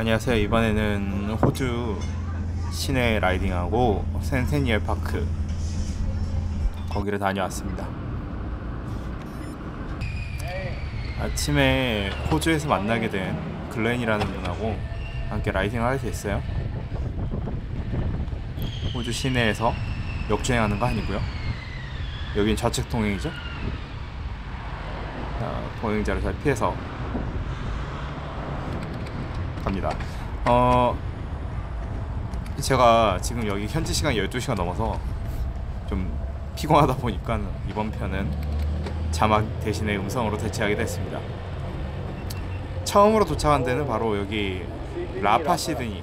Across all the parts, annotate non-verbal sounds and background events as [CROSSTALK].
안녕하세요. 이번에는 호주 시내 라이딩하고 센세니얼 파크 거기를 다녀왔습니다. 아침에 호주에서 만나게 된 글렌이라는 분하고 함께 라이딩을 하게 됐어요. 호주 시내에서 역주행하는 거 아니고요. 여긴 좌측 통행이죠. 자, 보행자를 잘 피해서 갑니다. 어 제가 지금 여기 현지 시간 12시가 넘어서 좀 피곤하다 보니까 이번 편은 자막 대신에 음성으로 대체하게 됐습니다. 처음으로 도착한 데는 바로 여기 라파 시드니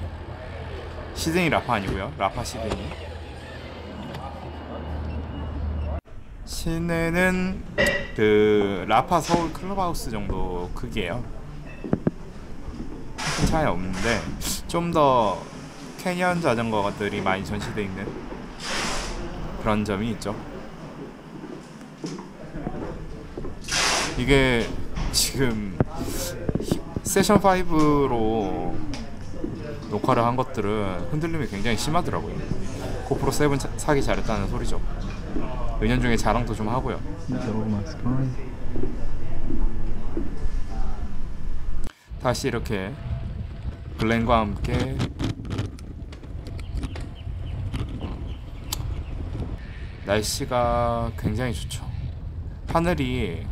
시드니 라파 아니고요 라파 시드니 시내는 그 라파 서울 클럽하우스 정도 크기예요 큰 차이 없는데 좀 더 캐니언 자전거들이 많이 전시되어 있는 그런 점이 있죠. 이게 지금 히- 세션 5로 녹화를 한 것들은 흔들림이 굉장히 심하더라고요. 고프로 7 차- 사기 잘했다는 소리죠. 은연 중에 자랑도 좀 하고요. 다시 이렇게 글렌과 함께 날씨가 굉장히 좋죠. 하늘이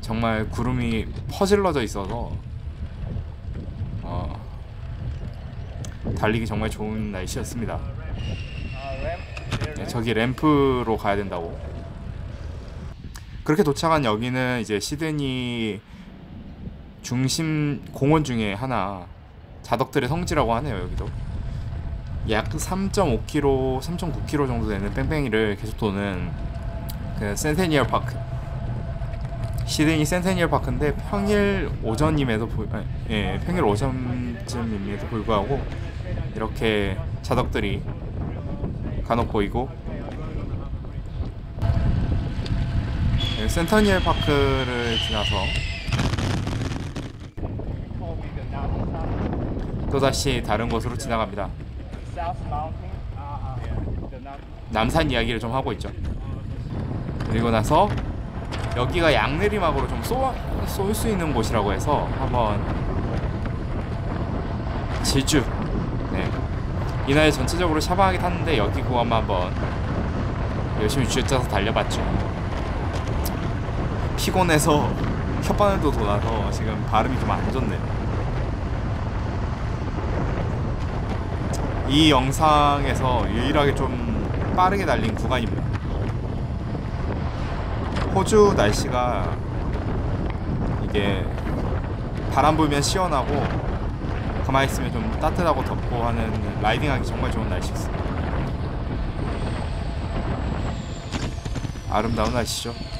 정말 구름이 퍼질러져 있어서 어, 달리기 정말 좋은 날씨였습니다. 네, 저기 램프로 가야 된다고. 그렇게 도착한 여기는 이제 시드니 중심 공원 중에 하나 자덕들의 성지라고 하네요 여기도. 약 3.5km, 3.9km 정도 되는 뺑뺑이를 계속 도는 그 센테니얼 파크. 시드니 센테니얼 파크인데 평일 오전임에도 불, 아니, 예 평일 오전쯤임에도 불구하고 이렇게 자덕들이 간혹 보이고. 예, 센터니얼 파크를 지나서 또다시 다른 곳으로 지나갑니다. 남산 이야기를 좀 하고 있죠. 그리고 나서 여기가 양내리막으로 좀 쏠 수 있는 곳이라고 해서 한번 질주 네 이날 전체적으로 샤방하게 탔는데 여기 구간만 한번 열심히 쥐어짜서 달려봤죠. 피곤해서 [LAUGHS] 혓바늘도 돌아서 지금 발음이 좀 안 좋네요. 이 영상에서 유일하게 좀 빠르게 달린 구간입니다. 호주 날씨가 이게 바람 불면 시원하고 가만히 있으면 좀 따뜻하고 덥고 하는 라이딩하기 정말 좋은 날씨였습니다. 아름다운 날씨죠.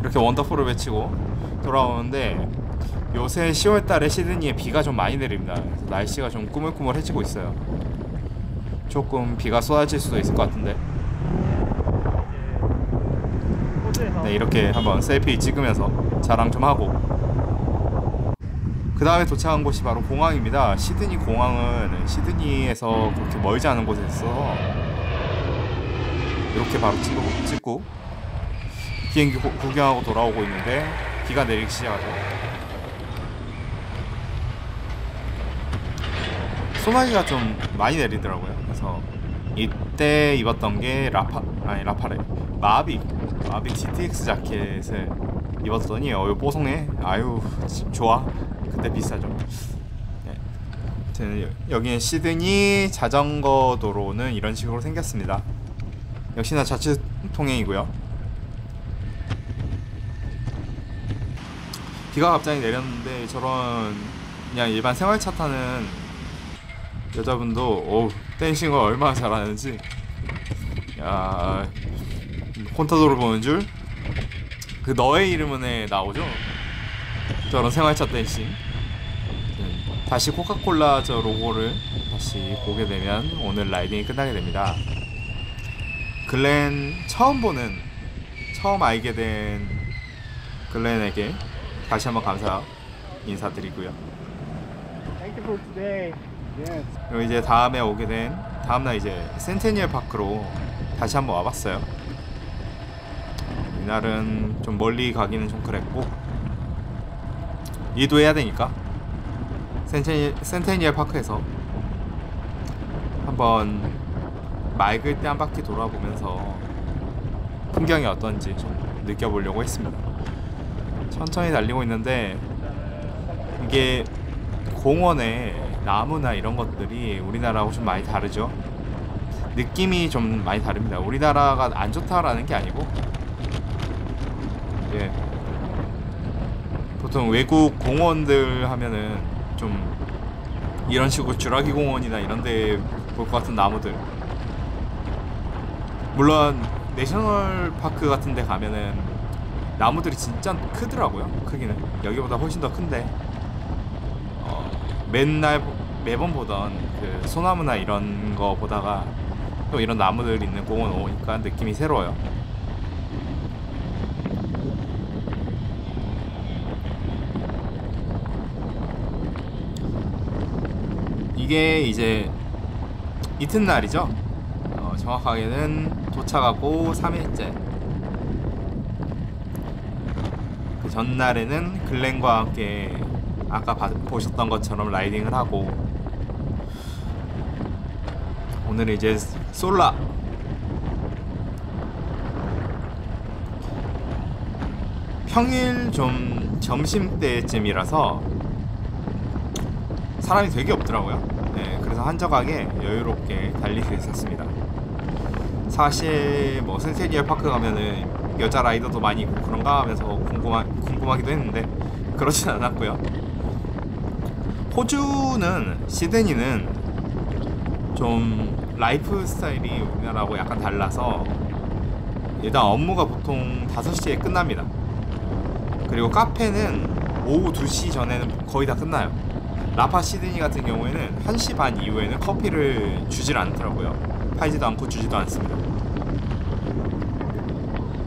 이렇게 원더풀을 외치고 돌아오는데 요새 10월달에 시드니에 비가 좀 많이 내립니다. 날씨가 좀 꾸물꾸물해지고 있어요. 조금 비가 쏟아질 수도 있을 것 같은데. 네 이렇게 한번 셀피 찍으면서 자랑 좀 하고. 그 다음에 도착한 곳이 바로 공항입니다. 시드니 공항은 시드니에서 그렇게 멀지 않은 곳에 있어서 이렇게 바로 찍고, 찍고 비행기 고- 구경하고 돌아오고 있는데 비가 내리기 시작하죠. 소나기가 좀 많이 내리더라고요. 그래서 이때 입었던 게 라파 아니 라파래 마비 마비 GTX 자켓을 입었더니 어유 뽀송해. 아유 지- 좋아. 그때 비싸죠. 네. 여기는 시드니 자전거 도로는 이런 식으로 생겼습니다. 역시나 좌측 통행이고요. 비가 갑자기 내렸는데 저런 그냥 일반 생활차 타는 여자분도 오 댄싱을 얼마나 잘하는지. 야 콘타도를 보는 줄? 그 너의 이름은에 나오죠? 저런 생활차 댄싱. 음, 다시 코카콜라 저 로고를 다시 보게 되면 오늘 라이딩이 끝나게 됩니다. 글렌 처음 보는 처음 알게 된 글렌에게 다시 한번 감사 인사드리고요. Thank you for today. Yes. 그리고 이제 다음에 오게 된 다음날 이제 센테니얼 파크로 다시 한번 와봤어요. 이날은 좀 멀리 가기는 좀 그랬고 일도 해야 되니까 센테니, 센테니얼 파크에서 한번 맑을 때 한 바퀴 돌아보면서 풍경이 어떤지 좀 느껴보려고 했습니다. 천천히 달리고 있는데 이게 공원에 나무나 이런 것들이 우리나라하고 좀 많이 다르죠. 느낌이 좀 많이 다릅니다. 우리나라가 안 좋다라는 게 아니고 이제 보통 외국 공원들 하면은 좀 이런 식으로 주라기 공원이나 이런 데 볼 것 같은 나무들 물론 내셔널 파크 같은 데 가면은 나무들이 진짜 크더라고요 크기는 여기보다 훨씬 더 큰데 어, 맨날 보- 매번 보던 그 소나무나 이런 거 보다가 또 이런 나무들 있는 공원 오니까 느낌이 새로워요 이게 이제 이튿날이죠. 어, 정확하게는 도착하고 3일째. 그 전날에는 글렌과 함께 아까 봐- 보셨던 것처럼 라이딩을 하고 오늘은 이제 솔라 평일 좀 점심 때쯤이라서 사람이 되게 없더라고요. 네, 그래서 한적하게 여유롭게 달릴 수 있었습니다. 사실 뭐 센세리얼 파크 가면은 여자 라이더도 많이 있고 그런가 하면서 궁금하, 궁금하기도 했는데 그렇진 않았고요. 호주는 시드니는 좀 라이프 스타일이 우리나라하고 약간 달라서 일단 업무가 보통 5시에 끝납니다. 그리고 카페는 오후 2시 전에는 거의 다 끝나요. 라파 시드니 같은 경우에는 1시 반 이후에는 커피를 주질 않더라고요. 팔지도 않고 주지도 않습니다.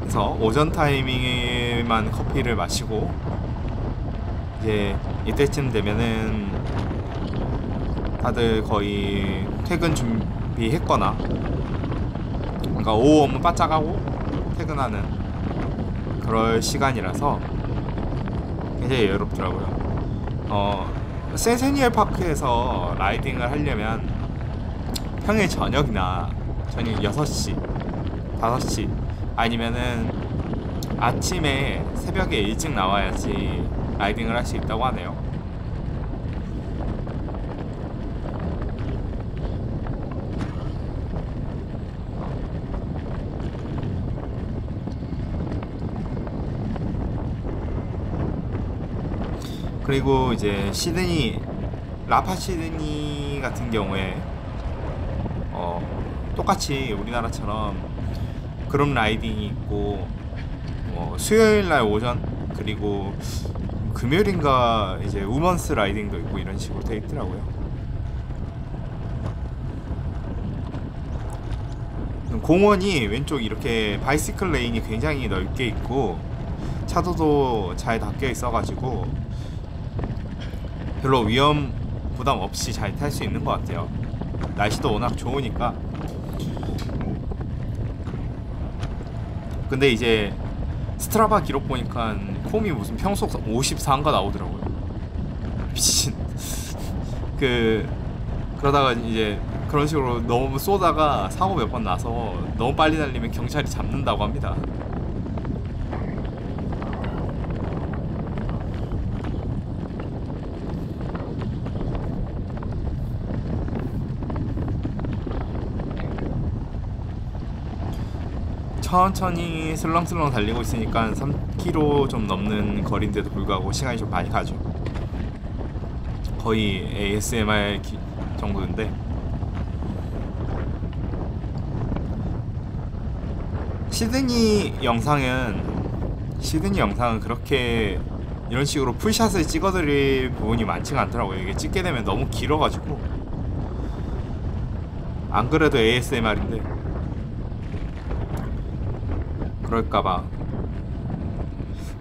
그래서 오전 타이밍에만 커피를 마시고 이제 이때쯤 되면은 다들 거의 퇴근 준비했거나 뭔가 오후 업무 바짝 하고 퇴근하는 그럴 시간이라서 굉장히 여유롭더라고요. 어, 센세니얼 파크에서 라이딩을 하려면 평일 저녁이나 저녁 6시, 5시 아니면은 아침에 새벽에 일찍 나와야지 라이딩을 할 수 있다고 하네요. 그리고 이제 시드니 라파 시드니 같은 경우에 어 똑같이 우리나라처럼 그룹 라이딩이 있고 뭐 수요일 날 오전 그리고 금요일인가 이제 우먼스 라이딩도 있고 이런 식으로 돼 있더라고요. 공원이 왼쪽 이렇게 바이시클 레인이 굉장히 넓게 있고 차도도 잘 닦여 있어가지고 별로 위험 부담 없이 잘 탈 수 있는 것 같아요. 날씨도 워낙 좋으니까. 근데 이제 스트라바 기록 보니까 콤이 무슨 평속 54인가 나오더라고요. [LAUGHS] 미친. 그 그러다가 이제 그런 식으로 너무 쏘다가 사고 몇 번 나서 너무 빨리 달리면 경찰이 잡는다고 합니다. 천천히 슬렁슬렁 달리고 있으니까 3km 좀 넘는 거리인데도 불구하고 시간이 좀 많이 가죠. 거의 ASMR 기- 정도인데 시드니 영상은 시드니 영상은 그렇게 이런 식으로 풀샷을 찍어드릴 부분이 많지가 않더라고요. 이게 찍게 되면 너무 길어가지고 안 그래도 ASMR인데 그럴까봐.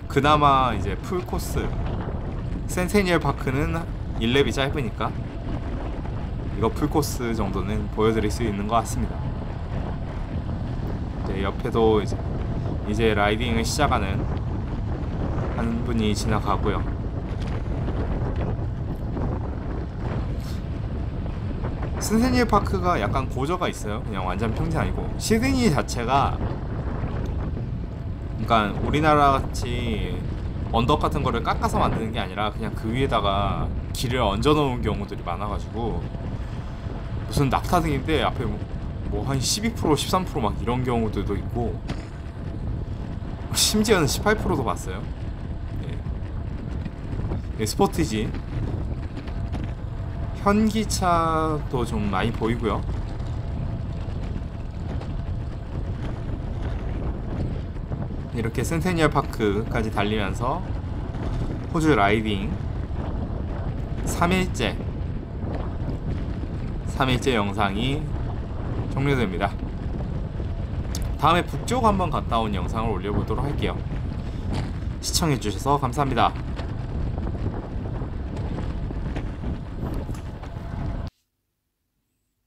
그나마 이제 풀코스. 센세니얼 파크는 1렙이 짧으니까 이거 풀코스 정도는 보여드릴 수 있는 것 같습니다. 이제 옆에도 이제 이제 라이딩을 시작하는 한 분이 지나가고요. 센세니얼 파크가 약간 고저가 있어요. 그냥 완전 평지 아니고. 시드니 자체가 그러니까 우리나라 같이 언덕 같은 거를 깎아서 만드는 게 아니라 그냥 그 위에다가 길을 얹어 놓은 경우들이 많아가지고 무슨 낙타등인데 앞에 뭐한 12% 13%막 이런 경우들도 있고 심지어는 18%도 봤어요. 네. 네, 스포티지 현기차도 좀 많이 보이고요. 이렇게 센테니얼 파크까지 달리면서 호주 라이딩 3일째 3일째 영상이 종료됩니다. 다음에 북쪽 한번 갔다 온 영상을 올려보도록 할게요. 시청해주셔서 감사합니다.